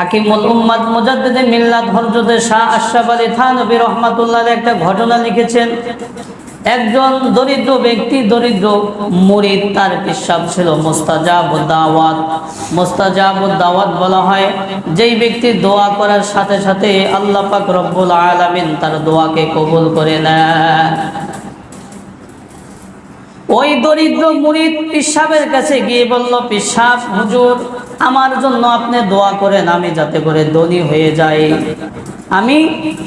হাকিমুল উম্মাদ মুজাদ্দিদে মিল্লাত হরজতে শাহ আশরাফ আলী থানবী রহমাতুল্লাহ একটা ঘটনা লিখেছেন। একজন দরিদ্র ব্যক্তি, দরিদ্র মুরিদ, তার পেশাব ছিল মোস্তাজাব দাওয়াত মোস্তাজাব দাওয়াত বলা হয়, যেই ব্যক্তি দোয়া করার সাথে সাথে আল্লাহ পাক রব্বুল আলামিন তার দোয়াকে কবুল করে নেন। ওই দরিদ্র মুরিদ পিসাবের কাছে গিয়ে বলল, পিসাব, হুজুর, আমার জন্য আপনি দোয়া করেন, আমি যাতে করে ধনী হয়ে যাই। আমি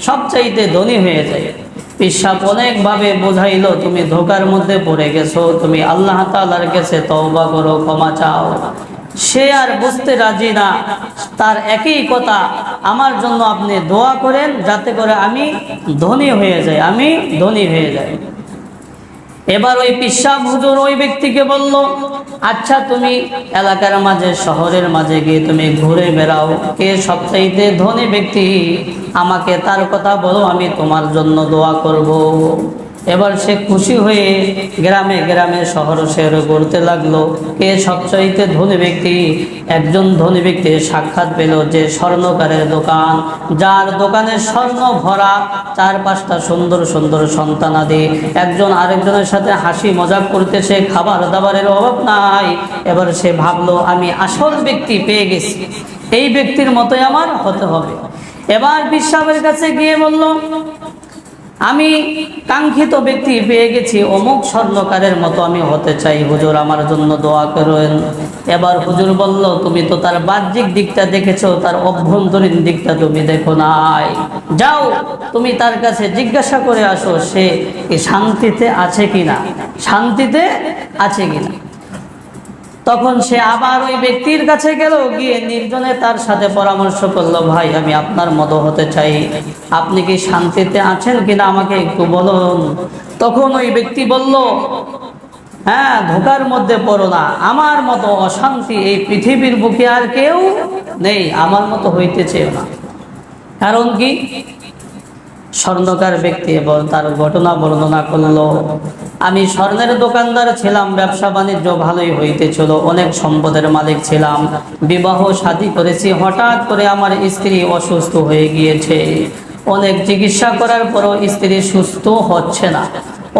সবচাইতে ধনী হয়ে যাই। পিসাব অনেকভাবে বোঝাইল, তুমি ধোকার মধ্যে পড়ে গেছো, তুমি আল্লাহ তালার কাছে তওবা করো, ক্ষমা চাও। সে আর বুঝতে রাজি না। তার একই কথা, আমার জন্য আপনি দোয়া করেন, যাতে করে আমি ধনী হয়ে যাই, আমি ধনী হয়ে যাই। এবার ওই পিসাব হুজুর ওই ব্যক্তিকে বলল আচ্ছা তুমি এলাকার মাঝে, শহরের মাঝে গিয়ে তুমি ঘুরে বেড়াও কে সবচাইতে ধনী ব্যক্তি আমাকে তার কথা বলো, আমি তোমার জন্য দোয়া করব। এবার সে খুশি হয়ে গ্রামে গ্রামে শহর শহরে ঘুরতে লাগল। কে সবচাইতে ধনী ব্যক্তি, একজন ধনী ব্যক্তির সাক্ষাৎ পেল যে স্বর্ণকারের দোকান, যার দোকানে স্বর্ণ ভরা চার পাঁচটা সুন্দর সুন্দর সন্তানাদি একজন আরেকজনের সাথে হাসি মজাক করতেছে, খাবার দাবারের অভাব নাই। এবার সে ভাবলো, আমি আসল ব্যক্তি পেয়ে গেছি। এই ব্যক্তির মতোই আমার হতে হবে। এবার বিশ্বাসের কাছে গিয়ে বলল আমি কাঙ্ক্ষিত ব্যক্তি পেয়ে গেছি, অমুক স্বর্ণকারের মতো আমি হতে চাই। হুজুর, আমার জন্য দোয়া করেন। এবার হুজুর বলল, তুমি তো তার বাহ্যিক দিকটা দেখেছ, তার অভ্যন্তরীণ দিকটা তুমি দেখো নাই। যাও, তুমি তার কাছে জিজ্ঞাসা করে আসো, সে শান্তিতে আছে কিনা? শান্তিতে আছে কিনা? তখন সে আবার ওই ব্যক্তির কাছে গেল, গিয়ে নির্জনে তার সাথে পরামর্শ করল, ভাই, আমি আপনার মতো হতে চাই। আপনি কি শান্তিতে আছেন কিনা আমাকে একটু বলুন? তখন ওই ব্যক্তি বলল হ্যাঁ ধোকার মধ্যে পড়ো না। আমার মতো অশান্তি এই পৃথিবীর বুকে আর কেউ নেই। আমার মতো হইতে চেয়েও না। কারণ কি? স্বর্ণকার ব্যক্তি এবং তার ঘটনা বর্ণনা করল, আমি স্বর্ণের দোকানদার ছিলাম, ব্যবসা বাণিজ্য ভালোই হইতেছিল, অনেক সম্পদের মালিক ছিলাম, বিবাহ শাদী করেছি, হঠাৎ করে আমার স্ত্রী অসুস্থ হয়ে গিয়েছে। অনেক চিকিৎসা করার পরও স্ত্রী সুস্থ হচ্ছে না।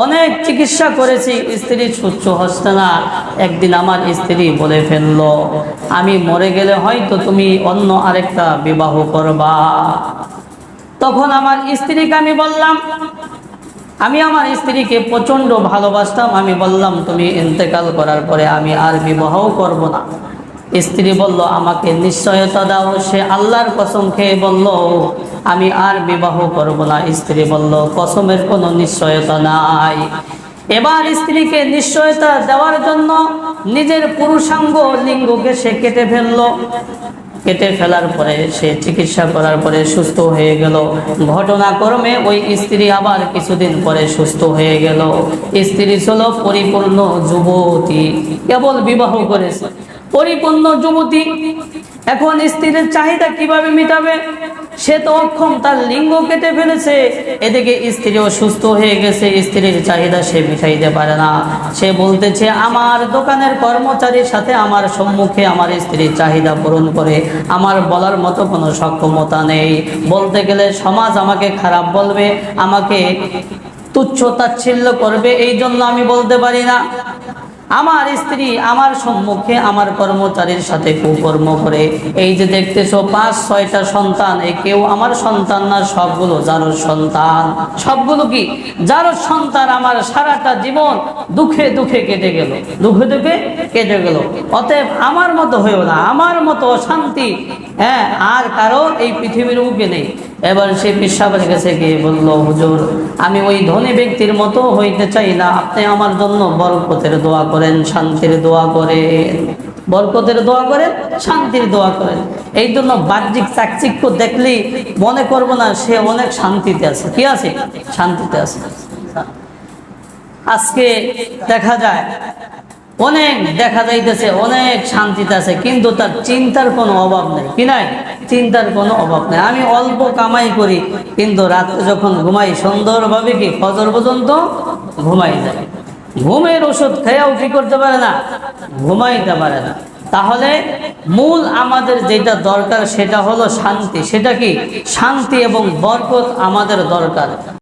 অনেক চিকিৎসা করেছি, স্ত্রী সুস্থ হচ্ছে না। একদিন আমার স্ত্রী বলে ফেলল, আমি মরে গেলে হয়তো তুমি অন্য আরেকটা বিবাহ করবা। তখন আমার স্ত্রীকে আমি বললাম, আমি আমার স্ত্রীকে প্রচণ্ড ভালোবাসতাম। আমি বললাম, তুমি ইন্তেকাল করার পরে আমি আর বিবাহ করব না। স্ত্রী বলল, আমাকে নিশ্চয়তা দাও। সে আল্লাহর কসম খেয়ে বলল, আমি আর বিবাহ করব না। স্ত্রী বলল, কসমের কোনো নিশ্চয়তা নাই। এবার স্ত্রীকে নিশ্চয়তা দেওয়ার জন্য নিজের পুরুষাঙ্গ লিঙ্গকে সে কেটে ফেলল। কেটে ফেলার পরে, সে চিকিৎসা করার পরে সুস্থ হয়ে গেল। ঘটনাক্রমে ওই স্ত্রী আবার কিছুদিন পরে সুস্থ হয়ে গেল। স্ত্রী ছিল পরিপূর্ণ যুবতী, কেবল বিবাহ করেছে। পরিপূর্ণ যুবতী, এখন স্ত্রীর চাহিদা কীভাবে মিটাবে? সে তো অক্ষম, তার লিঙ্গ কেটে ফেলেছে। এদিকে স্ত্রীও সুস্থ হয়ে গেছে, স্ত্রীর চাহিদা সে মিটাইতে পারে না। সে বলতেছে, আমার দোকানের কর্মচারীর সাথে আমার সম্মুখে আমার স্ত্রীর চাহিদা পূরণ করে। আমার বলার মতো কোনো সক্ষমতা নেই। বলতে গেলে সমাজ আমাকে খারাপ বলবে, আমাকে তুচ্ছ তাচ্ছিল্য করবে এই জন্য আমি বলতে পারি না। আমার স্ত্রী আমার সম্মুখে আমার কর্মচারীর সাথে কুকর্ম করে। এই যে দেখতেছো, পাঁচ, ছয়টা সন্তান এই কেউ আমার সন্তান না, সবগুলো যার সন্তান। সবগুলো কি? যার সন্তান আমার সারাটা জীবন দুঃখে দুঃখে কেটে গেল। দুঃখে দুঃখে কেটে গেল। অতএব আমার মতো হয়েও না, আমার মতো অশান্তি হ্যাঁ আর কারও এই পৃথিবীর বুকে নেই। এবার সে পিসাবের কাছে গিয়ে বলল, হুজুর, আমি ওই ধনী ব্যক্তির মতো হইতে চাই না। আপনি আমার জন্য বরকতের দোয়া করেন, শান্তির দোয়া করেন। বরকতের দোয়া করেন, শান্তির দোয়া করেন। এই জন্য বাহ্যিক চাকচিক্য দেখলেই মনে করব না, সে অনেক শান্তিতে আছে। কি আছে? শান্তিতে আছে। আজকে দেখা যায় অনেক দেখা যাইতেছে, অনেক শান্তিতে আছে, কিন্তু তার চিন্তার কোনো অভাব নেই। কি নাই? চিন্তার কোনো অভাব নেই। আমি অল্প কামাই করি, কিন্তু রাত্রে যখন ঘুমাই, সুন্দরভাবে কি ফজর পর্যন্ত ঘুমাই যায়। ঘুমের ওষুধ খেয়েও কি করতে পারে না? ঘুমাইতে পারে না। তাহলে মূল আমাদের যেটা দরকার, সেটা হলো শান্তি। সেটা কি? শান্তি এবং বরকত আমাদের দরকার।